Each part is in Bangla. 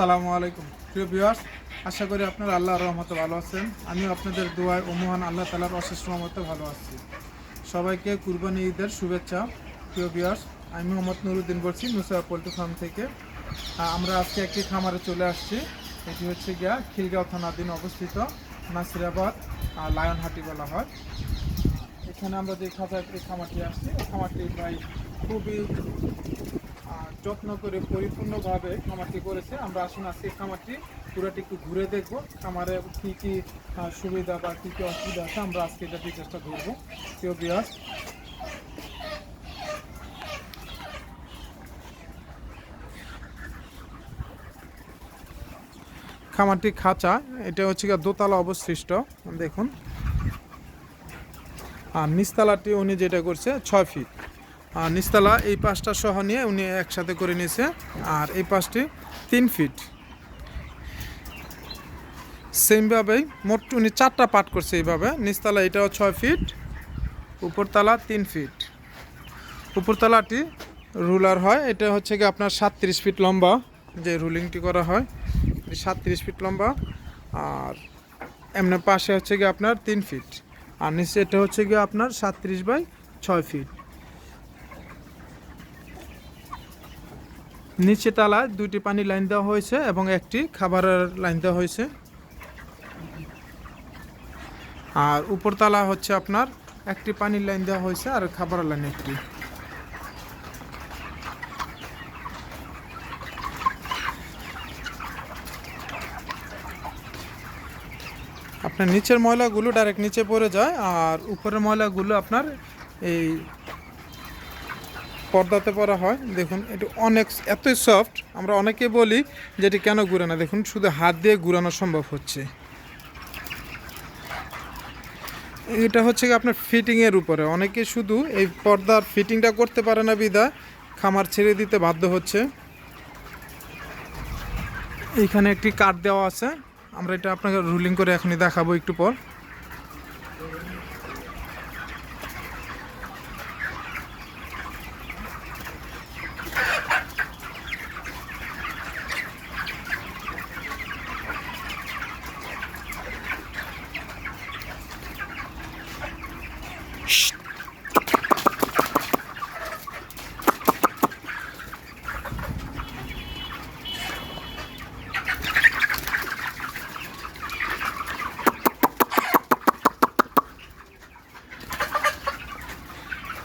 আসসালামু আলাইকুম। প্রিয় ভিউয়ার্স, আশা করি আপনারা আল্লাহর রহমতে ভালো আছেন। আমিও আপনাদের দোয়ায় ও মহান আল্লাহ তালার অশেষ রহমতে ভালো আছি। সবাইকে কুরবানি ঈদের শুভেচ্ছা। প্রিয় ভিউয়ার্স, আমি মোহাম্মদ নুরুদ্দিন বলছি নুসা পোলট্রি ফার্ম থেকে। আমরা আজকে একটি খামারে চলে আসছি। এটি হচ্ছে গিয়া খিলগাঁও থানাধীন অবস্থিত নাসিরাবাদ লায়নহাটি বলা হয়। এখানে আমরা যে খাতায় খামারটি আসছি। খামারটি প্রায় খুবই যত্ন করে পরিপূর্ণভাবে খামারটি করেছে। আমরা আসুন আজকে খামারটি পুরোটি একটু ঘুরে দেখব, খামারে কী কী সুবিধা বা কী কী অসুবিধা আছে, আমরা আজকে এটা ডিটেলসটা করব কেউ বিয়াস খামারটি খাঁচা, এটা হচ্ছে দোতলা অবশিষ্ট, দেখুন। আর নিচতলাটি উনি যেটা করছে, ছয় ফিট আর নিচতলা এই পাঁচটা সহ নিয়ে উনি একসাথে করে নিয়েছে। আর এই পাঁচটি তিন ফিট। সেমভাবেই মোট উনি চারটা পার্ট করছে এইভাবে। নিচতলা এটাও ছয় ফিট, উপরতলা তিন ফিট। উপরতলাটি রুলার হয়, এটা হচ্ছে কি আপনার সাতত্রিশ ফিট লম্বা যে রুলিংটি করা হয়। সাতত্রিশ ফিট লম্বা। আর এমনি পাশে হচ্ছে কি আপনার তিন ফিট। আর নিচে এটা হচ্ছে গিয়ে আপনার সাতত্রিশ বাই ছয় ফিট। নিচে তালায় দুইটি পানি লাইন দেওয়া হয়েছে এবং একটি খাবারের লাইন দেওয়া হয়েছে। আর উপর উপরতলা হচ্ছে আপনার, একটি পানির লাইন দেওয়া হয়েছে আর খাবারের লাইন একটি। আপনার নিচের ময়লাগুলো ডাইরেক্ট নিচে পড়ে যায় আর উপরের ময়লাগুলো আপনার এই পর্দাতে পরা হয়। দেখুন, এটি অনেক এতই সফট আমরা অনেকে বলি যে এটি কেন ঘুরে না। দেখুন, শুধু হাত দিয়ে ঘুরানো সম্ভব হচ্ছে। এটা হচ্ছে আপনার ফিটিংয়ের উপরে। অনেকে শুধু এই পর্দার ফিটিংটা করতে পারে না বিদা খামার ছেড়ে দিতে বাধ্য হচ্ছে। এইখানে একটি কাঠ দেওয়া আছে। আমরা এটা আপনাকে রুলিং করে এখনই দেখাবো একটু পর।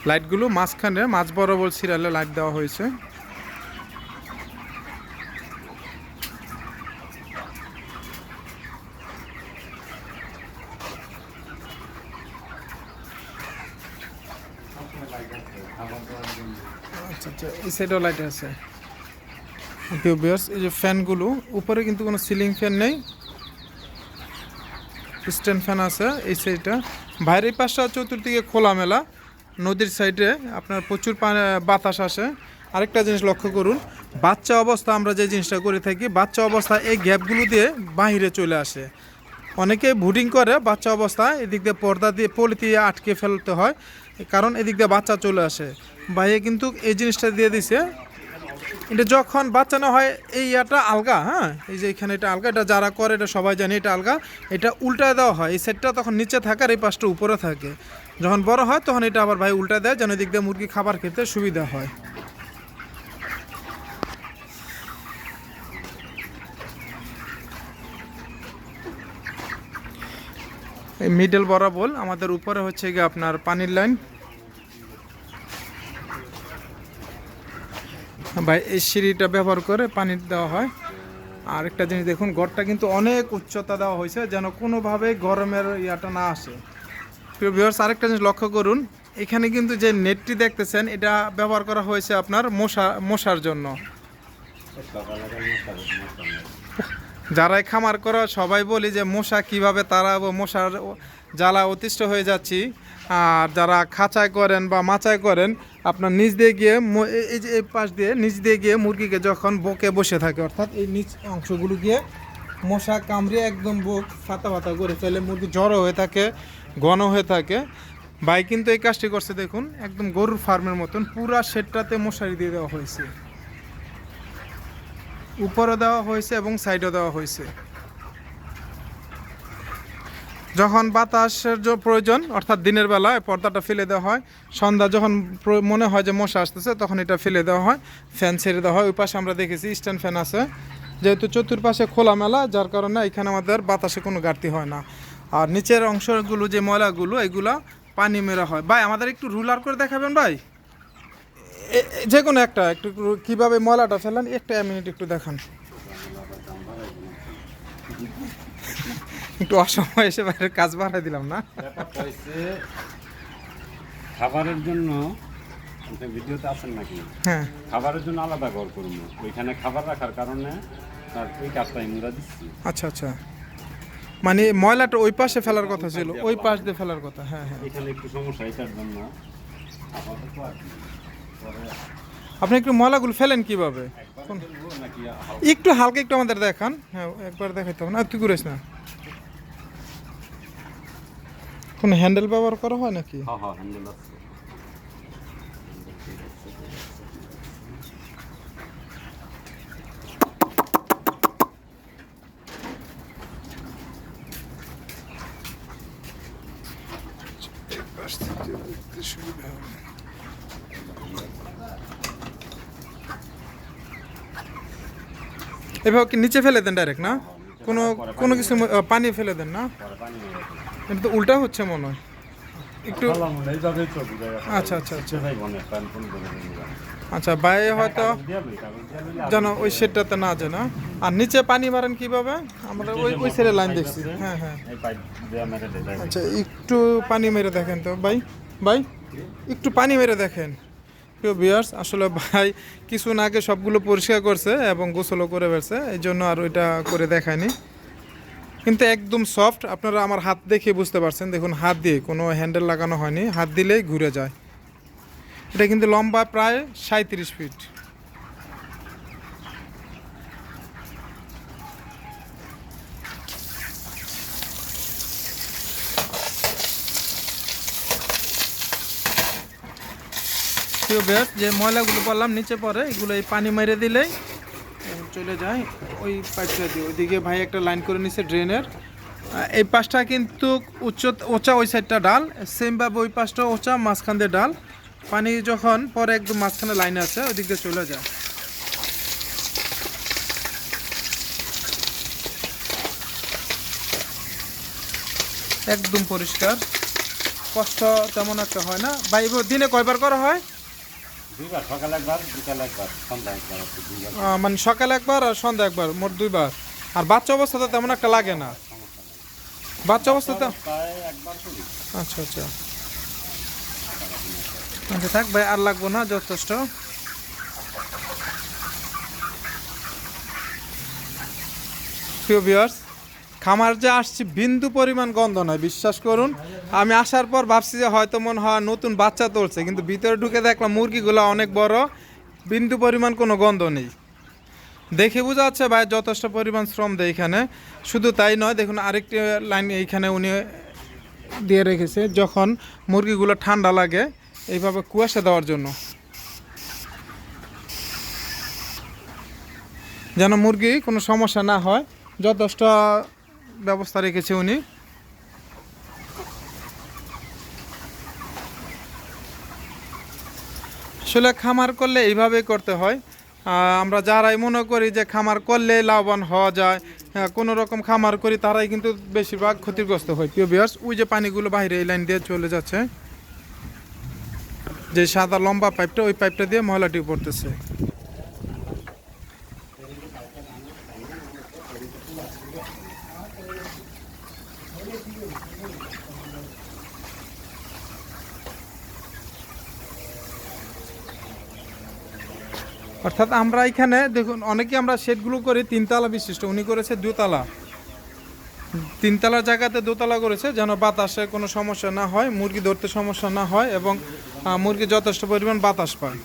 লাইটগুলো মাঝখানে মাঝ বরাবর সিরিয়ালে লাইট দেওয়া হয়েছে। আচ্ছা আচ্ছা এই সাইডেও লাইট আছে। এই যে ফ্যানগুলো উপরে কিন্তু কোনো সিলিং ফ্যান নেই। স্ট্যান্ড ফ্যান আছে এই সাইডটা বাইরের পাশটা চতুর্দিকে খোলামেলা। নদীর সাইডে আপনার প্রচুর বাতাস আসে। আরেকটা জিনিস লক্ষ্য করুন, বাচ্চা অবস্থা আমরা যে জিনিসটা করে থাকি, বাচ্চা অবস্থা এই গ্যাপগুলো দিয়ে বাহিরে চলে আসে। অনেকে ভুডিং করে, বাচ্চা অবস্থায় এদিক দিয়ে পর্দা দিয়ে পলি দিয়ে আটকে ফেলতে হয়, কারণ এদিক দিয়ে বাচ্চা চলে আসে। বাইরে কিন্তু এই জিনিসটা দিয়ে দিছে, এটা যখন বাচ্চা না হয়, এই ইয়াটা আলগা হ্যাঁ? এই যে এখানে এটা আলগা, এটা যারা করে, এটা সবাই জানে এটা আলগা, এটা উল্টায় দেওয়া হয়। এই সেটটা তখন নিচে থাকে আর এই পাশটা উপরে থাকে। যখন বড় হয়, তখন এটা আবার ভাই উল্টা দেয়, যেন এদিক দিয়ে মুরগি খাবার খেতে সুবিধা হয়। এই মিডল বরাবর আমাদের উপরে হচ্ছে গিয়ে আপনার পানির লাইন ভাই, এই সিঁড়িটা ব্যবহার করে পানি দেওয়া হয়। আর একটা জিনিস দেখুন, ঘরটা কিন্তু অনেক উচ্চতা দেওয়া হয়েছে, যেন কোনোভাবে গরমের ইয়াটা না আসে। প্রিয় ভিউয়ার্স আরেকটা জিনিস লক্ষ্য করুন, এখানে কিন্তু যে নেটটি দেখতেছেন, এটা ব্যবহার করা হয়েছে আপনার মশা, মশার জন্য। যারাই খামার করা, সবাই বলি যে মশা কীভাবে তাড়াবো, মশার জ্বালা অতিষ্ঠ হয়ে যাচ্ছি। আর যারা খাঁচায় করেন বা মাচায় করেন, আপনার নিচ দিয়ে গিয়ে এই- এই যে এই পাশ দিয়ে নিচ দিয়ে গিয়ে মুরগিকে যখন বকে বসে থাকে, অর্থাৎ এই নিচ অংশগুলো গিয়ে মশা কামড়ে একদম বুক, ফাতা ফাতা করে ফেলে, মুরগি জড়ো হয়ে থাকে। ঘন হয়ে থাকে। ভাই কিন্তু এই কাজটি করছে, দেখুন, একদম গরুর ফার্মের মতন। পুরা শেডটাতে মশারি দিয়ে দেওয়া হয়েছে। উপরে দেওয়া হয়েছে এবং সাইডে দেওয়া হয়েছে। যখন বাতাসের প্রয়োজন, অর্থাৎ দিনের বেলায় পর্দাটা ফেলে দেওয়া হয়, সন্ধ্যা যখন মনে হয় যে মশা আসতেছে, তখন এটা ফেলে দেওয়া হয়, ফ্যান ছেড়ে দেওয়া হয়। ওই পাশে আমরা দেখেছি স্ট্যান্ড ফ্যান আছে। যেহেতু চতুর্পাশে খোলামেলা, যার কারণে এখানে আমাদের বাতাসে কোনো ঘাটতি হয় না। আর নিচের অংশগুলো যে ময়লাগুলো এগুলো পানি মেরা হয়। ভাই আমাদের একটু রুলার করে দেখাবেন ভাই? যে কোনো একটা একটু কীভাবে ময়লাটা ফেলেন একটা মিনিট একটু দেখান। একটু অসময় এসে বাইরের কাজ বাড়াই দিলাম না? খাবারের জন্য ভিডিওতে আছেন নাকি? হ্যাঁ। খাবারের জন্য আলাদা ঘর করব। ওইখানে খাবার রাখার কারণে তার ওই কাজটা আমরা দিচ্ছি। আচ্ছা আচ্ছা। মানে ময়লাটা ওই পাশে ফেলার কথা ছিল ওই পাশ দিয়ে ফেলার কথা হ্যাঁ হ্যাঁ। এখানে একটু সমস্যা এটার জন্য আপনি একটু ময়লাগুলো ফেলেন কীভাবে? একটু হালকা একটু আমাদের দেখান। হ্যাঁ একবার দেখাইতে হবে না। তুই করিস না। কোনো হ্যান্ডেল ব্যবহার করা হয় নাকি? হ্যাঁ হ্যাঁ হ্যান্ডেল আছে। এভাবে কি নিচে ফেলে দেন ডাইরেক্ট না কোনো কোনো কিছু পানি ফেলে দেন না কিন্তু। এটা তো উল্টা হচ্ছে মনে হয় একটু। আচ্ছা আচ্ছা আচ্ছা আচ্ছা বাইরে হয়তো যেন ওই শেডটাতে না যায় না আর নিচে পানি মারেন কীভাবে? আমরা ওই ওই সাইডে লাইন দেখছি। হ্যাঁ হ্যাঁ। আচ্ছা একটু পানি মেরে দেখেন তো ভাই ভাই একটু পানি মেরে দেখেন। বিয়ার্স আসলে ভাই কিছুক্ষণ আগে সবগুলো পরিষ্কার করছে এবং গোসলও করে ফেলছে, এই জন্য আর ওইটা করে দেখায়নি। কিন্তু একদম সফট আপনারা আমার হাত দেখে বুঝতে পারছেন। দেখুন, হাত দিয়ে কোনো হ্যান্ডেল লাগানো হয়নি। হাত দিলেই ঘুরে যায়। এটা কিন্তু লম্বা প্রায় সাঁত্রিশ ফিট। বেশ যে ময়লাগুলো বললাম নিচে পরে, এগুলো এই পানি মেরে এবং চলে যায়। ওই পাইপটা দিয়ে ওইদিকে ভাই একটা লাইন করে নিছে ড্রেনের এই পাশটা কিন্তু উচ্চ ওচা ওই সাইডটা ডাল। সেমভাবে ওই পাশটা ওচা, মাঝখান দিয়ে ডাল। পানি যখন পরে একদম মাঝখানে লাইন আছে ওই দিক দিয়ে চলে যায়। একদম পরিষ্কার। কষ্ট তেমন একটা হয় না। ভাই দিনে কয়বার করা হয়? দুইবার সকালে একবার বিকালে একবার সন্ধ্যা একবার আর কি, দুইবার। আহ, মানে সকাল একবার আর সন্ধ্যা একবার মোট দুইবার। আর বাচ্চা অবস্থাতে তেমন একটা লাগে না। বাচ্চা অবস্থাতে আচ্ছা আচ্ছা। আচ্ছা থাক ভাই, আর লাগবো না, যথেষ্ট। খামার যে আসছি, বিন্দু পরিমাণ গন্ধ নয়, বিশ্বাস করুন। আমি আসার পর ভাবছি যে হয়তো মনে হয় নতুন বাচ্চা তুলছে, কিন্তু ভিতরে ঢুকে দেখলাম মুরগিগুলো অনেক বড়, বিন্দু পরিমাণ কোনো গন্ধ নেই। দেখে বোঝা যাচ্ছে ভাই, যথেষ্ট পরিমাণ শ্রম দেয় এখানে। শুধু তাই নয়, দেখুন আরেকটি লাইন এইখানে উনি দিয়ে রেখেছে, যখন মুরগিগুলো ঠান্ডা লাগে। এইভাবে কুয়াশা দেওয়ার জন্য। যেন মুরগি কোনো সমস্যা না হয়, যথেষ্ট ব্যবস্থা রেখেছে উনি। আসলে খামার করলে এইভাবেই করতে হয়। আমরা যারাই মনে করি যে খামার করলে লাভবান হওয়া যায় কোনো রকম খামার করি, তারাই কিন্তু বেশিরভাগ ক্ষতিগ্রস্ত হয়। প্রিয় বিয়ার্স ওই যে পানিগুলো বাইরে এই লাইন দিয়ে চলে যাচ্ছে। যে সাদা লম্বা পাইপটা, ওই পাইপটা দিয়ে ময়লাটি পড়তেছে। অর্থাৎ আমরা এখানে দেখুন, অনেকে আমরা শেডগুলো করি তিনতলা বিশিষ্ট, উনি করেছে দুতলা। তিনতলার জায়গাতে দোতলা করেছে যেন বাতাসে কোনো সমস্যা না হয় মুরগি ধরতে সমস্যা না হয় এবং মুরগি যথেষ্ট পরিমাণ বাতাস পায়।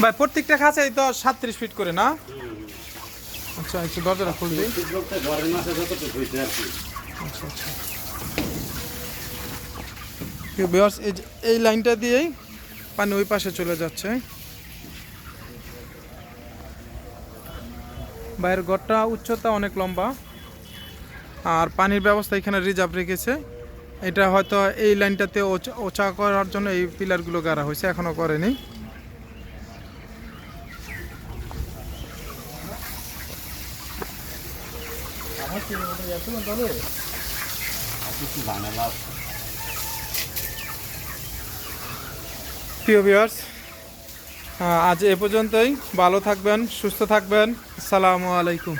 ভাই প্রত্যেকটা খাঁচাই তো সাতত্রিশ ফিট করে না? আচ্ছা একটু দরজাটা খুল দিই। ঠিক বলতে ঘরের মাসে যতটুকু হয়েছে আর কি। আচ্ছা আচ্ছা। এই এই লাইনটা দিয়েই পানি ওই পাশে চলে যাচ্ছে। বাইরের ঘরটা উচ্চতা অনেক লম্বা। আর পানির ব্যবস্থা এখানে রিজার্ভ রেখেছে। এটা হয়তো এই লাইনটাতে ওচা- করার জন্য এই পিলারগুলো গাড়া হয়েছে এখনও করেনি। প্রিয় ভিউয়ার্স আজ এ পর্যন্তই। ভালো থাকবেন সুস্থ থাকবেন। সালামু আলাইকুম।